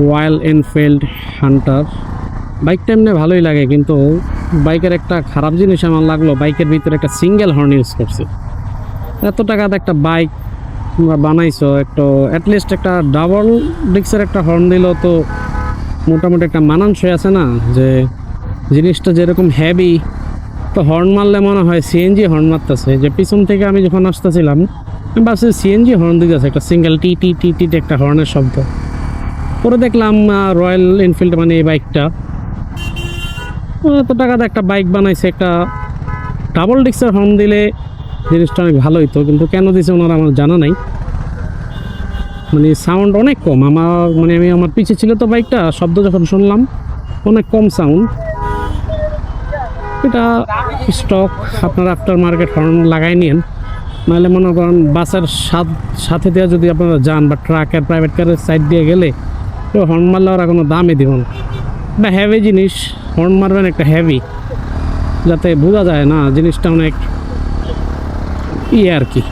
Royal Enfield Hunter বাইকটা এমনি ভালোই লাগে, কিন্তু বাইকের একটা খারাপ জিনিস আমার লাগল, বাইকের ভিতরে একটা সিঙ্গেল হর্ন ইউজ করছে। এত টাকাতে একটা বাইক তোমরা বানাইছো, একটু অ্যাটলিস্ট একটা ডাবল ডিক্সের একটা হর্ন দিলেও তো মোটামুটি একটা মানানসই আছে না? যে জিনিসটা যেরকম হেভি তো হর্ন মারলে মনে হয় সিএনজি হর্ন মারতেছে। যে পিছন থেকে আমি যখন আসতেছিলাম, আমি ভাবছি সিএনজি হর্ন দিতেছে, একটা সিঙ্গেল টি টি টি টি একটা হর্নের শব্দ। পরে দেখলাম রয়্যাল এনফিল্ড মানে এই বাইকটা এত টাকাতে একটা বাইক বানাইছে, একটা ডাবল ডিক্সের হর্ন দিলে জিনিসটা অনেক ভালো হইতো, কিন্তু কেন দিছে ওনারা আমার জানা নাই। মানে সাউন্ড অনেক কম, আমার মানে আমি, আমার পিছে ছিল তো বাইকটা শব্দ যখন শুনলাম, অনেক কম সাউন্ড এটা স্টক আপনার আফটার মার্কেট হর্ন লাগাই নিন নাহলে মনে করেন বাসের সাথে দেওয়া যদি আপনারা যান বা ট্রাকের প্রাইভেট কারের সাইড দিয়ে গেলে হর্ন মারলে ওরা কোনো দামই দিব না। একটা হেভি জিনিস হর্ন মারবেন একটা হেভি যাতে বোঝা যায় না জিনিসটা অনেক ইয়ে আর কি।